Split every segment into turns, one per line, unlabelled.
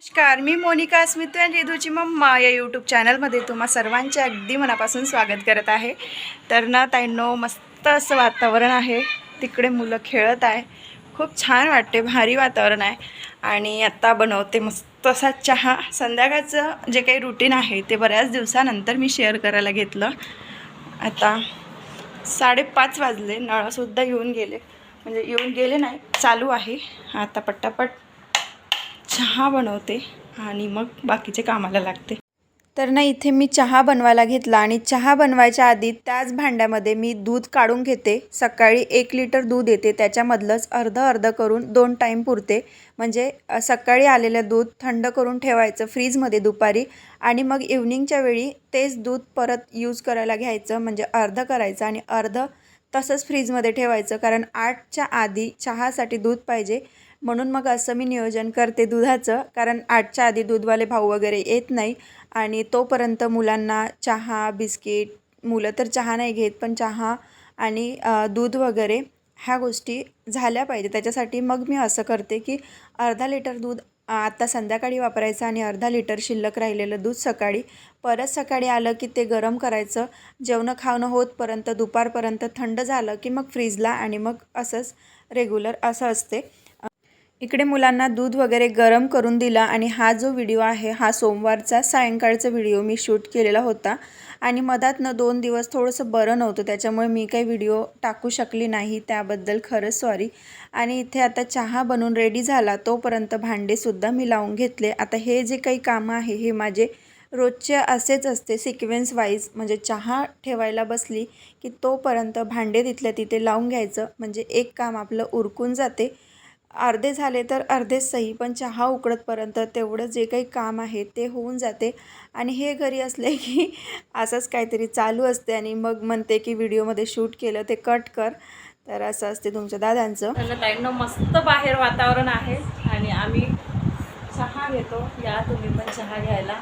नमस्कार मी मोनिका स्मित अँड रिधूची मम्मा या यूट्यूब चॅनलमध्ये तुम्हा सर्वांचे अगदी मनापासून स्वागत करत आहे. तर ना ताईंनो मस्त असं वातावरण आहे. तिकडे मुलं खेळत आहे. खूप छान वाटते भारी वातावरण आहे. आणि आत्ता बनवते मस्त असा चहा. संध्याकाळचं जे काही रुटीन आहे ते बऱ्याच दिवसानंतर मी शेअर करायला घेतलं. आता साडेपाच वाजले. नळसुद्धा येऊन गेले. म्हणजे येऊन गेले नाही चालू आहे. आता पट्टापट चहा बनवते आणि मग बाकीचे कामाला लागते. तर ना इथे मी चहा बनवायला घेतला आणि चहा बनवायच्या आधी त्याच भांड्यामध्ये मी दूध काढून घेते. सकाळी एक लिटर दूध येते त्याच्यामधलंच अर्धं अर्ध करून दोन टाईम पुरते. म्हणजे सकाळी आलेलं दूध थंड करून ठेवायचं फ्रीजमध्ये दुपारी आणि मग इव्हनिंगच्या वेळी तेच दूध परत यूज करायला घ्यायचं. म्हणजे अर्धं करायचं आणि अर्ध तसंच फ्रीजमध्ये ठेवायचं कारण आठच्या आधी चहासाठी दूध पाहिजे. म्हणून मग असं मी नियोजन करते दुधाचं कारण आठच्या आधी दूधवाले भाऊ वगैरे येत नाही. आणि तोपर्यंत मुलांना चहा बिस्किट मुलं तर चहा नाही घेत पण चहा आणि दूध वगैरे ह्या गोष्टी झाल्या पाहिजे. त्याच्यासाठी मग मी असं करते की अर्धा लिटर दूध आत्ता संध्याकाळी वापरायचं आणि अर्धा लिटर शिल्लक राहिलेलं दूध सकाळी. परत सकाळी आलं की ते गरम करायचं. जेवणं खावणं होतपर्यंत दुपारपर्यंत थंड झालं की मग फ्रीजला आणि मग असंच रेग्युलर असं असते. इकडे मुलांना दूध वगैरे गरम करून दिला आणि हा जो व्हिडिओ आहे हा सोमवारचा सायंकाळचा व्हिडिओ मी शूट केलेला होता. आणि मधातनं दोन दिवस थोडंसं बरं नव्हतं त्याच्यामुळे मी काही व्हिडिओ टाकू शकली नाही त्याबद्दल खरंच सॉरी आणि इथे आता चहा बनवून रेडी झाला तोपर्यंत भांडेसुद्धा मी लावून घेतले. आता हे जे काही कामं आहे हे माझे रोजचे असेच असते सिक्वेन्स वाईज म्हणजे चहा ठेवायला बसली की तोपर्यंत भांडे तिथल्या तिथे लावून घ्यायचं. म्हणजे एक काम आपलं उरकून जाते. अर्धे झाले तर अर्धेच सही पण चहा उकडतपर्यंत तेवढं जे काही काम आहे ते होऊन जाते. आणि हे घरी असले की असंच काहीतरी चालू असते आणि मग म्हणते की व्हिडिओमध्ये शूट केलं ते कट कर. तर असं असते तुमच्या दादांचं.
तर मस्त बाहेर वातावरण आहे आणि आम्ही चहा घेतो. या तुम्ही पण चहा घ्यायला.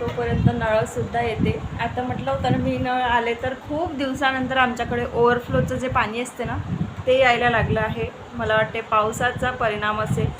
तोपर्यंत नळसुद्धा येते. आता म्हटलं होतं मी नळ आले तर खूप दिवसानंतर आमच्याकडे ओव्हरफ्लोचं जे पाणी असते ना ते यायला लागलं आहे. मला वाटते पावसाचा परिणाम असेल.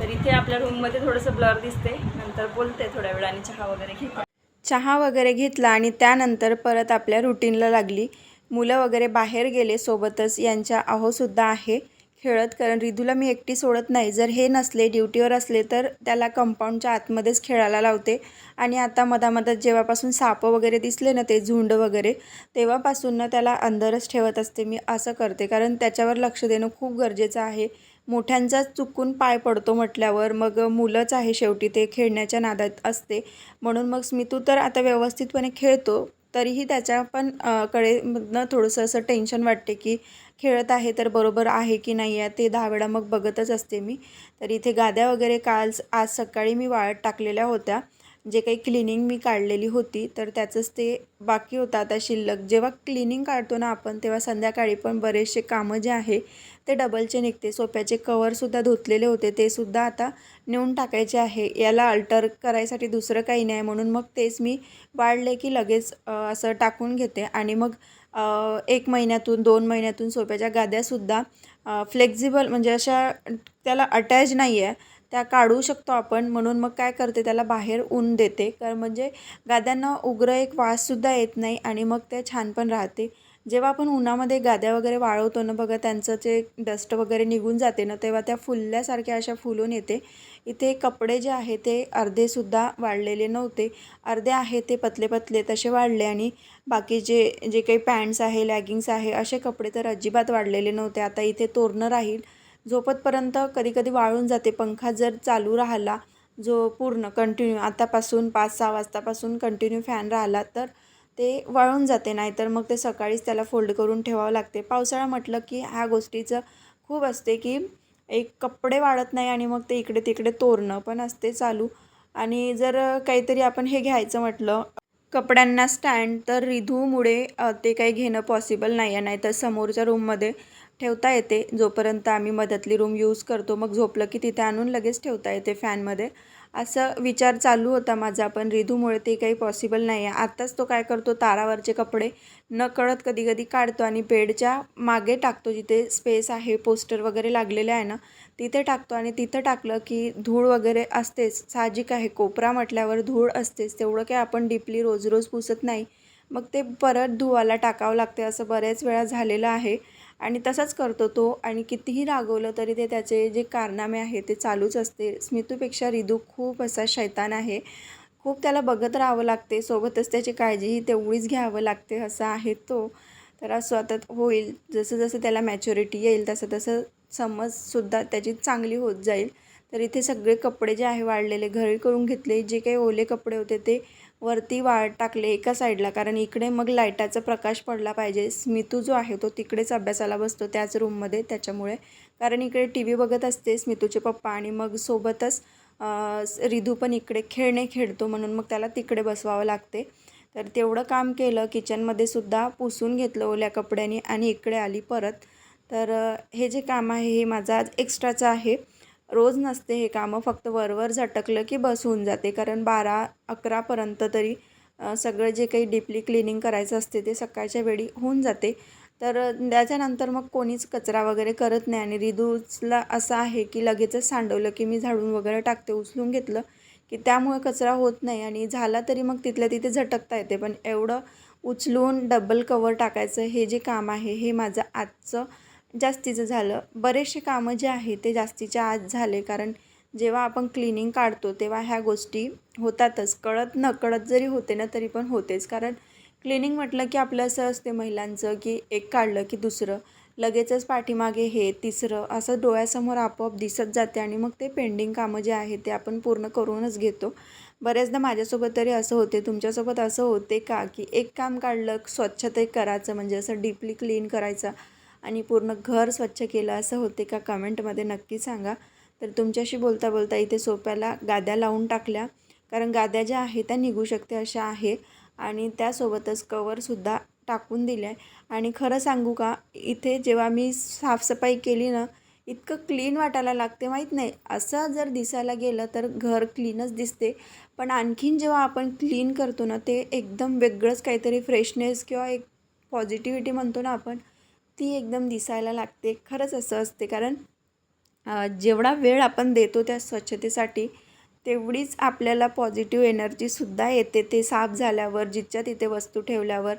तर इथे आपल्या रूममध्ये थोडंसं ब्लर दिसते. नंतर बोलते थोड्या वेळाने चहा वगैरे घेते.
चहा वगैरे घेतला आणि त्यानंतर परत आपल्या रुटीनला लागली. मुलं वगैरे बाहेर गेले सोबतच यांच्या अहोसुद्धा आहे. खेळत कारण रिधूला मी एकटी सोडत नाही. जर हे नसले ड्युटीवर असले तर त्याला कंपाऊंडच्या आतमध्येच खेळायला लावते. आणि आता मधामधात जेव्हापासून सापं वगैरे दिसले ना ते झुंड वगैरे तेव्हापासून ना त्याला अंदरच ठेवत असते. मी असं करते कारण त्याच्यावर लक्ष देणं खूप गरजेचं आहे. मोठ्यांचाच चुकून पाय पडतो म्हटल्यावर मग मुलंच आहे शेवटी ते खेळण्याच्या नादात असते. म्हणून मग स्मितू तर आता व्यवस्थितपणे खेळतो तरीही त्याच्या पण कडे मधनं थोडंसं असं टेन्शन वाटते की खेळत आहे तर बरोबर आहे की नाही आहे ते दहा वेळा मग बघतच असते मी. तर इथे गाद्या वगैरे काल आज सकाळी मी वाळत टाकलेल्या होत्या. जे काही क्लिनिंग मी काढलेली होती तर त्याचंच ते बाकी होतं आता शिल्लक. जेव्हा क्लिनिंग काढतो ना आपण तेव्हा संध्याकाळी पण बरेचसे कामं जे आहे ते डबलचे निघते. सोप्याचे कवरसुद्धा धुतलेले होते ते सुद्धा आता नेऊन टाकायचे आहे. याला अल्टर करायसाठी दुसरं काही नाही म्हणून मग तेच मी वाढले की लगेच असं टाकून घेते. आणि मग एक महिन्यातून दोन महिन्यातून सोप्याच्या गाद्यासुद्धा फ्लेक्झिबल म्हणजे अशा त्याला अटॅच नाही आहे त्या काढू शकतो आपण. म्हणून मग काय करते त्याला बाहेर ऊन देते. कारण म्हणजे गाद्यांना उग्र एक वाससुद्धा येत नाही आणि मग ते छान पण राहते. जेव्हा आपण उन्हामध्ये गाद्या वगैरे वाळवतो ना बघा त्यांचं जे डस्ट वगैरे निघून जाते ना तेव्हा त्या फुलल्यासारख्या अशा फुलून येते. इथे कपडे जे आहे ते अर्धेसुद्धा वाढलेले नव्हते. अर्धे आहे ते पतले पतले तसे वाढले आणि बाकीचे जे काही पॅन्ट्स आहे लॅगिंग्स आहे असे कपडे तर अजिबात वाढलेले नव्हते. आता इथे तोरणं राहील. झोपतपर्यंत कधी कधी वाळून जाते. पंखा जर चालू राहिला जो पूर्ण कंटिन्यू आतापासून पाच सहा वाजतापासून कंटिन्यू फॅन राहिला तर ते वाळून जाते. नाहीतर मग ते सकाळीच त्याला फोल्ड करून ठेवावं लागते. पावसाळा म्हटलं की ह्या गोष्टीचं खूप असते की एक कपडे वाळत नाही आणि मग ते इकडे तिकडे तोरणं पण असते चालू. आणि जर काहीतरी आपण हे घ्यायचं म्हटलं कपड्यांना स्टँड तर रिधूमुळे ते काही घेणं पॉसिबल नाही आहे नाहीतर समोरच्या रूममध्ये ठेवता येते. जोपर्यंत आम्ही मधातली रूम यूज करतो मग झोपलं की तिथे आणून लगेच ठेवता येते फॅनमध्ये. असं विचार चालू होता माझा पण रिधूमुळे ते काही पॉसिबल नाही आहे आत्ताच तो काय करतो तारावरचे कपडे न कळत कधी कधी काढतो आणि बेडच्या मागे टाकतो जिथे स्पेस आहे पोस्टर वगैरे लागलेले आहे ना तिथे टाकतो आणि तिथं टाकलं की धूळ वगैरे असतेच. साहजिक आहे कोपरा म्हटल्यावर धूळ असतेच. तेवढं काय आपण डीपली रोज रोज पुसत नाही. मग ते परत धुवाला टाकावं लागते असं बऱ्याच वेळा झालेलं आहे. आणि तसाच करतो तो. आणि कितीही रागवलं तरी ते त्याचे जे कारनामे आहे ते चालूच असते. स्मितूपेक्षा रिदू खूप असा शैतान आहे. खूप त्याला बघत राहावं लागते. सोबतच त्याची काळजीही तेवढीच घ्यावं लागते असा आहे तो. तर असं आता होईल. जसं जसं त्याला मॅच्युरिटी येईल तसं तसं समजसुद्धा त्याची चांगली होत जाईल. तर इथे सगळे कपडे जे आहे वाढलेले घरी करून घेतले जे काही ओले कपडे होते ते वरती वाळ टाकले एका साईडला कारण इकडे मग लाईटाचा प्रकाश पडला पाहिजे. स्मितू जो आहे तो तिकडेच अभ्यासाला बसतो त्याच रूममध्ये त्याच्यामुळे. कारण इकडे टी व्ही बघत असते स्मितूचे पप्पा आणि मग सोबतच रिधू पण इकडे खेळणे खेळतो म्हणून मग त्याला तिकडे बसवावं लागते. तर तेवढं काम केलं किचनमध्ये सुद्धा पुसून घेतलं ओल्या कपड्यांनी आणि इकडे आली परत. तर हे जे काम आहे हे माझं आज एक्स्ट्राचं आहे. रोज नसते हे कामं फक्त वरवर झटकलं की बस होऊन जाते. कारण बारा अकरापर्यंत तरी सगळं जे काही डीपली क्लिनिंग करायचं असते ते सकाळच्या वेळी होऊन जाते. तर त्याच्यानंतर मग कोणीच कचरा वगैरे करत नाही आणि रिदूजला असं आहे की लगेचच सांडवलं की मी झाडून वगैरे टाकते उचलून घेतलं की त्यामुळे कचरा होत नाही आणि झाला तरी मग तिथल्या तिथे झटकता येते. पण एवढं उचलून डबल कवर टाकायचं हे जे काम आहे हे माझं आजचं जास्तीचं झालं. बरेचसे कामं जे आहे ते जास्तीच्या आज झाले कारण जेव्हा आपण क्लिनिंग काढतो तेव्हा ह्या गोष्टी होतातच. कळत न कळत जरी होते ना तरी पण होतेच. कारण क्लिनिंग म्हटलं की आपलं असं असते महिलांचं की एक काढलं की दुसरं. लगेचच पाठीमागे हे तिसरं असं डोळ्यासमोर आपोआप दिसत जाते आणि मग ते पेंडिंग कामं जे आहे ते आपण पूर्ण करूनच घेतो. बऱ्याचदा माझ्यासोबत तरी असं होते. तुमच्यासोबत असं होते का की एक काम काढलं स्वच्छते करायचं म्हणजे असं डीपली क्लीन करायचं. आणि पूर्ण घर स्वच्छ केलं असं होते का कमेंटमध्ये नक्की सांगा. तर तुमच्याशी बोलता बोलता इथे सोप्याला गाद्या लावून टाकल्या. कारण गाद्या ज्या आहेत त्या निघू शकते अशा आहे. आणि त्यासोबतच कवरसुद्धा टाकून दिलं. आहे आणि खरं सांगू का इथे जेव्हा मी साफसफाई केली ना इतकं क्लीन वाटायला लागते माहीत नाही. असं जर दिसायला गेलं तर घर क्लीनच दिसते. पण आणखीन जेव्हा आपण क्लीन करतो ना ते एकदम वेगळंच काहीतरी फ्रेशनेस किंवा एक पॉझिटिव्हिटी म्हणतो ना आपण ती एकदम दिसायला लागते. खरंच असं असते. कारण जेवढा वेळ आपण देतो त्या स्वच्छतेसाठी तेवढीच आपल्याला पॉझिटिव्ह एनर्जीसुद्धा येते. ते साफ झाल्यावर जिथच्या तिथे वस्तू ठेवल्यावर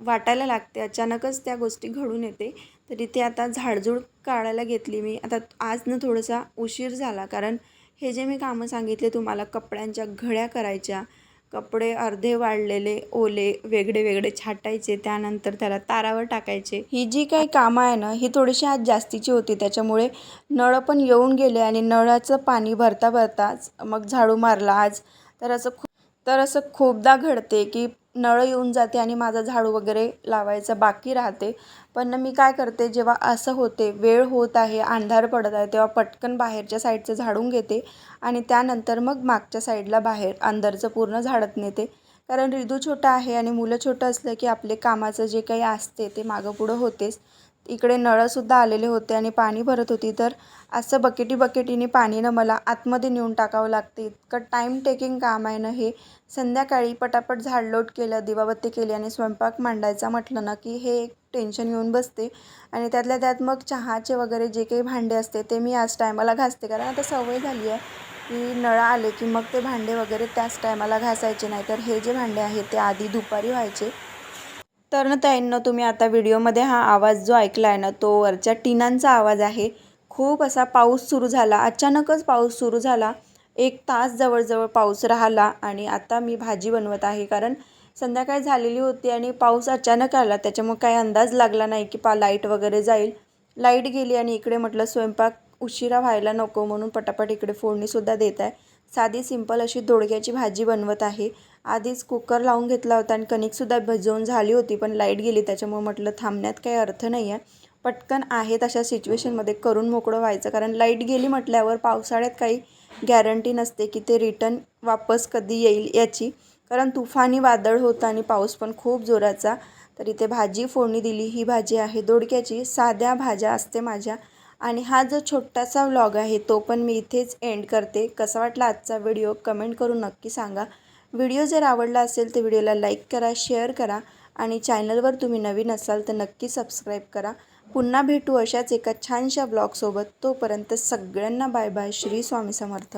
वाटायला लागते. अचानकच त्या गोष्टी घडून येते. तर इथे आता झाडझूड काढायला घेतली मी. आता आज ना थोडासा उशीर झाला. कारण हे जे मी कामं सांगितले तुम्हाला कपड्यांच्या घड्या करायच्या कपडे अर्धे वाळलेले ओले वेगळे वेगळे छाटायचे त्यानंतर त्याला तारावर टाकायचे. ही जी काही कामं आहे ना ही थोडीशी आज जास्तीची होती. त्याच्यामुळे नळ पण येऊन गेले आणि नळाचं पाणी भरता भरताच मग झाडू मारला. आज तर असं खूप तर असं खूपदा घडते की नळ येऊन जाते आणि माझा झाडू वगैरे लावायचा बाकी राहते. पण मी काय करते जेव्हा असं होते वेळ होत आहे अंधार पडत आहे तेव्हा पटकन बाहेरच्या साईडचं झाडून घेते आणि त्यानंतर मग मागच्या साईडला बाहेर अंदरचं पूर्ण झाडत नेते. कारण रिदू छोटा आहे आणि मुलं छोटं असलं की आपले कामाचं जे काही असते ते मागं पुढं होतेच. इकडे नळंसुद्धा आलेले होते आणि पाणी भरत होती. तर असं बकेटी बकेटीने पाणीनं मला आतमध्ये नेऊन टाकावं लागते. इतकं टाईम टेकिंग काम आहे ना हे. संध्याकाळी पटापट झाडलोट केलं दिवाबत्ती केली आणि स्वयंपाक मांडायचा म्हटलं ना की हे एक टेन्शन येऊन बसते. आणि त्यातल्या त्यात मग चहाचे वगैरे जे काही भांडे असते ते मी आज टायमाला घासते. कारण आता सवय झाली आहे की नळं आले की मग ते भांडे वगैरे त्याच टायमाला घासायचे नाही. तर हे जे भांडे आहेत ते आधी दुपारी व्हायचे. तर ना ताईंनो तुम्ही आता व्हिडिओमध्ये हा आवाज जो ऐकला आहे ना तो वरच्या टिनांचा आवाज आहे. खूप असा पाऊस सुरू झाला. अचानकच पाऊस सुरू झाला. एक तास जवळजवळ पाऊस राहिला आणि आता मी भाजी बनवत आहे. कारण संध्याकाळ झालेली होती आणि पाऊस अचानक आला. त्याच्यामुळे काही अंदाज लागला नाही की पा लाइट वगैरे जाईल. लाइट गेली आणि इकडे म्हटलं स्वयंपाक उशिरा व्हायला नको म्हणून पटापट इकडे फोडणीसुद्धा देत आहे साधी सिंपल अशी दोडक्याची भाजी बनवत आहे. आधीच कुकर लावून घेतला होता आणि कणिकसुद्धा भिजवून झाली होती पण लाइट गेली. त्याच्यामुळे म्हटलं थांबण्यात काही अर्थ नाही आहे पटकन आहे तशा सिच्युएशनमध्ये करून मोकळं व्हायचं. कारण लाइट गेली म्हटल्यावर पावसाळ्यात काही गॅरंटी नसते की ते रिटर्न वापस कधी येईल याची. कारण तुफानी वादळ होतं आणि पाऊस पण खूप जोराचा. तर इथे भाजी फोडणी दिली. ही भाजी आहे दोडक्याची. साध्या भाज्या असते माझ्या. आणि हा जो छोटासा व्लॉग आहे तो पण मी इथेच एंड करते. कसा वाटला आजचा व्हिडिओ कमेंट करून नक्की सांगा. व्हिडिओ जर आवडला असेल तर व्हिडिओला लाईक करा शेअर करा आणि चॅनलवर तुम्ही नवीन असाल तर नक्की सबस्क्राईब करा. पुन्हा भेटू अशाच एका छानशा ब्लॉगसोबत तोपर्यंत सगळ्यांना बाय बाय श्री स्वामी समर्थ.